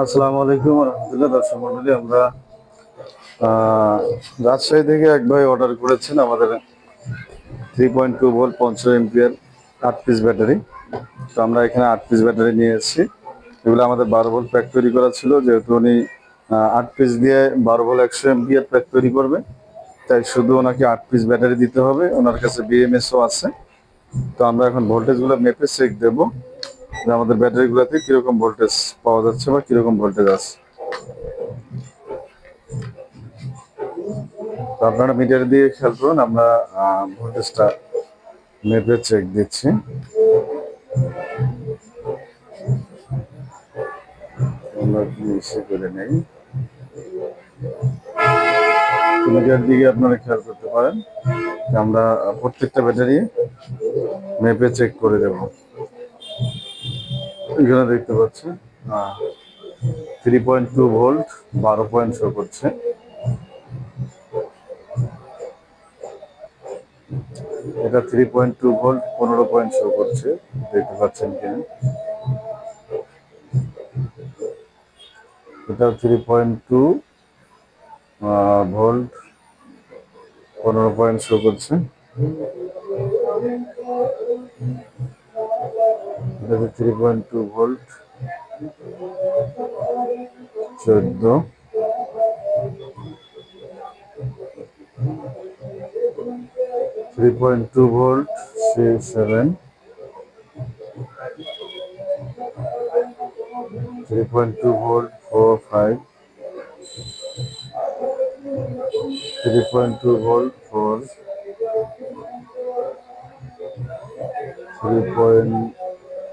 আসসালামু আলাইকুম রহমতুল্লাহ। দর্শক মন্ডলী, আমরা রাজশাহী থেকে এক ভাই অর্ডার করেছেন আমাদের থ্রি পয়েন্ট টু ভোল্ট পঞ্চাশ এমপিয়ার আট পিস ব্যাটারি তো আমরা এখানে আট পিস ব্যাটারি নিয়ে এসেছি। এগুলো আমাদের বারো ভোল্ট প্যাক তৈরি করা ছিল, যেহেতু উনি আট পিস দিয়ে বারো ভোল্ট একশো এমপিয়ার প্যাক তৈরি করবে। তাই শুধু ওনাকে আট পিস ব্যাটারি দিতে হবে। ওনার কাছে বিএমএসও আছে। তো আমরা এখন ভোল্টেজগুলো মেপে চেক দেবো। যে আমাদের ব্যাটারিগুলোতে কীরকম ভোল্টেজ পাওয়া যাচ্ছে বা কীরকম ভোল্টেজ আছে। আপনারা মিটার দিয়ে খেয়াল করুন, আমরা ভোল্টেজটা মেপে চেক দিচ্ছি। আমরা করে নেই। আপনারা খেয়াল করতে পারেন আমরা প্রত্যেকটা ব্যাটারি মেপে চেক করে দেব। এখানে দেখতে পাচ্ছেন থ্রি পয়েন্ট টু ভোল্ট বারো পয়েন্ট শো করছে। এটা থ্রি পয়েন্ট টু ভোল্ট পনেরো পয়েন্ট শো করছে। দেখতে পাচ্ছেন কিনা? এটা থ্রি পয়েন্ট টু ভোল্ট পনেরো পয়েন্ট শো করছে। এটা থ্রি পয়েন্ট টু ভোল্ট চোদ্দ। Three point two volt six seven three point two volt four five three point two volt four three point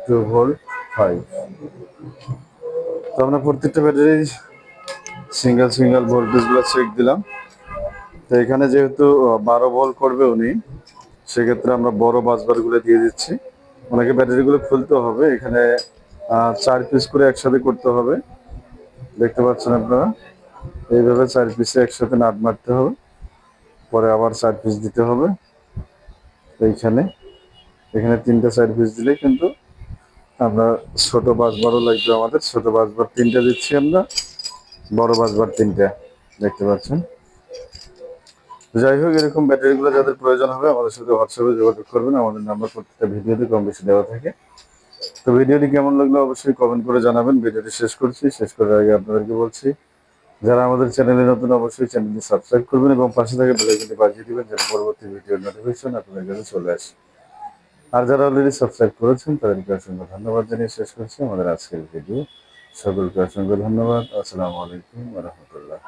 two volt five তো আমরা প্রত্যেকটা battery single single ভোল্টেজগুলো check দিলাম। তো এখানে যেহেতু বারো ভোল্ট করবে উনি, সেক্ষেত্রে আমরা বড় বাসবারগুলো দিয়ে দিচ্ছি। ওনাকে ব্যাটারিগুলো খুলতে হবে। এখানে চার পিস করে একসাথে করতে হবে। দেখতে পাচ্ছেন আপনারা? এইভাবে চার পিসে একসাথে নাট মারতে হবে। পরে আবার চার পিস দিতে হবে। এইখানে, এখানে তিনটা চার পিস দিলেই কিন্তু আমরা ছোট বাসবারও লাগবে আমাদের, ছোট বাসবার তিনটা দিচ্ছি আমরা, বড় বাসবার তিনটা, দেখতে পাচ্ছেন। যাই হোক, এরকম ব্যাটারিগুলো যাদের প্রয়োজন হবে আমাদের সাথে হোয়াটসঅ্যাপে যোগাযোগ করবেন, আমাদের নাম্বার প্রত্যেকটা ভিডিওতে কম বেশি দেওয়া থাকে। তো ভিডিওটি কেমন লাগল অবশ্যই কমেন্ট করে জানাবেন। ভিডিওটি শেষ করছি, শেষ করার আগে আপনাদেরকে বলছি, যারা আমাদের চ্যানেলে নতুন অবশ্যই চ্যানেলটি সাবস্ক্রাইব করবেন এবং পাশে থাকা বেলাইকনটি বাজিয়ে দিবেন, যেন পরবর্তী ভিডিওর নোটিফিকেশন আপনাদের কাছে চলে আসে। আর যারা অলরেডি সাবস্ক্রাইব করেছেন, তাদেরকে অসংখ্য ধন্যবাদ জানিয়ে শেষ করছি। আমাদের আজকের ভিডিও সকলকে অসংখ্য ধন্যবাদ। আসসালামু আলাইকুম রহমতুল্লাহ।